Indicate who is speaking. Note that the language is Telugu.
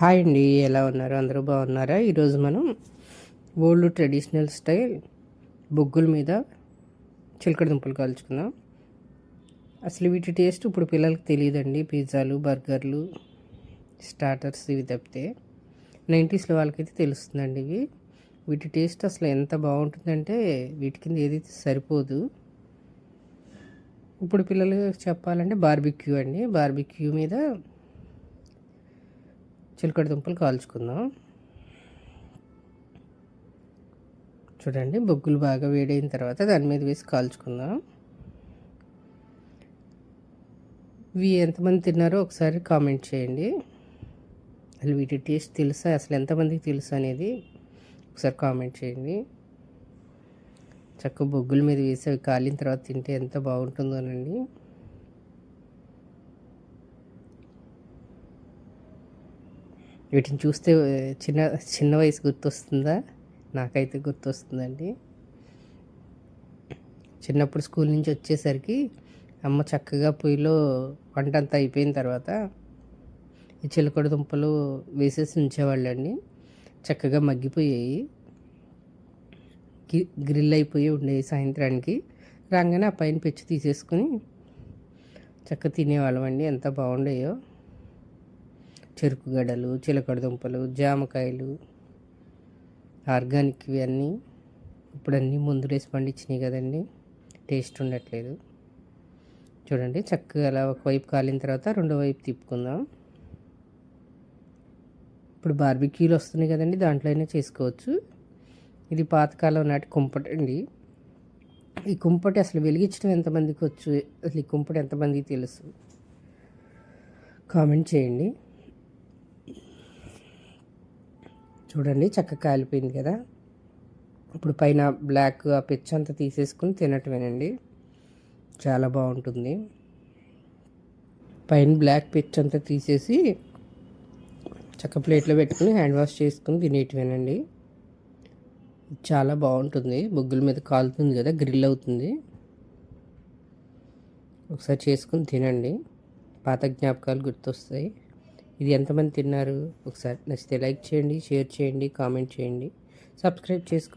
Speaker 1: హాయ్ అండి ఎలా ఉన్నారు? అందరూ బాగున్నారా? ఈరోజు మనం ఓల్డ్ ట్రెడిషనల్ స్టైల్ బొగ్గుల మీద చిలకడ దుంపలు కాల్చుకుందాం. అసలు వీటి టేస్ట్ ఇప్పుడు పిల్లలకి తెలియదండి. పిజ్జాలు బర్గర్లు స్టార్టర్స్ ఇవి తప్పితే. నైంటీస్లో వాళ్ళకైతే తెలుస్తుందండి ఇవి. వీటి టేస్ట్ అసలు ఎంత బాగుంటుందంటే వీటి కింద ఏదైతే సరిపోదు. ఇప్పుడు పిల్లలు చెప్పాలంటే బార్బిక్యూ అండి. బార్బిక్యూ మీద చిలకడ దుంపలు కాల్చుకుందాం. చూడండి బొగ్గులు బాగా వేడైన తర్వాత దాని మీద వేసి కాల్చుకుందాం. ఇవి ఎంతమంది తిన్నారో ఒకసారి కామెంట్ చేయండి. అసలు వీటి టేస్ట్ తెలుసా? అసలు ఎంతమందికి తెలుసు అనేది ఒకసారి కామెంట్ చేయండి. చక్క బొగ్గుల మీద వేసి అవి కాలిన తర్వాత తింటే ఎంత బాగుంటుందోనండి. వీటిని చూస్తే చిన్న చిన్న వయసు గుర్తొస్తుందా? నాకైతే గుర్తొస్తుందండి. చిన్నప్పుడు స్కూల్ నుంచి వచ్చేసరికి అమ్మ చక్కగా పొయ్యిలో వంట అంతా అయిపోయిన తర్వాత ఈ చిలకడ దుంపలు వేసేసి ఉంచేవాళ్ళండి. చక్కగా మగ్గిపోయాయి. గ్రిల్ అయిపోయి ఉండేవి సాయంత్రానికి. రాగానే ఆ పైన పెచ్చు తీసేసుకుని చక్కగా తినేవాళ్ళం అండి ఎంత బాగుండేయో. చెరుకు గడలు చిలకడదుంపలు జామకాయలు ఆర్గానిక్ ఇవన్నీ ఇప్పుడు అన్నీ ముందులేసి పండించినాయి కదండి. టేస్ట్ ఉండట్లేదు. చూడండి చక్కగా అలా ఒకవైపు కాలిన తర్వాత రెండో వైపు తిప్పుకుందాం. ఇప్పుడు బార్బిక్యూలు వస్తున్నాయి కదండి దాంట్లో అయినా చేసుకోవచ్చు. ఇది పాతకాలం నాటి కుంపట అండి. ఈ కుంపటి అసలు వెలిగించడం ఎంతమందికి వచ్చు? అసలు ఈ కుంపటి ఎంతమందికి తెలుసు? కామెంట్ చేయండి. చూడండి చక్కగా కాలిపోయింది కదా. ఇప్పుడు పైన బ్లాక్ ఆ పిచ్ అంతా తీసేసుకుని తినటమేనండి. చాలా బాగుంటుంది. పైన బ్లాక్ పిచ్ అంతా తీసేసి చక్క ప్లేట్లో పెట్టుకుని హ్యాండ్ వాష్ చేసుకుని తినేటమేనండి. చాలా బాగుంటుంది. బొగ్గుల మీద కాలుతుంది కదా గ్రిల్ అవుతుంది. ఒకసారి చేసుకుని తినండి. పాత జ్ఞాపకాలు గుర్తొస్తాయి. ఇది ఎంతమంది తిన్నారు? ఒకసారి నచ్చితే లైక్ చేయండి షేర్ చేయండి కామెంట్ చేయండి. సబ్స్క్రైబ్ చేసుకోండి.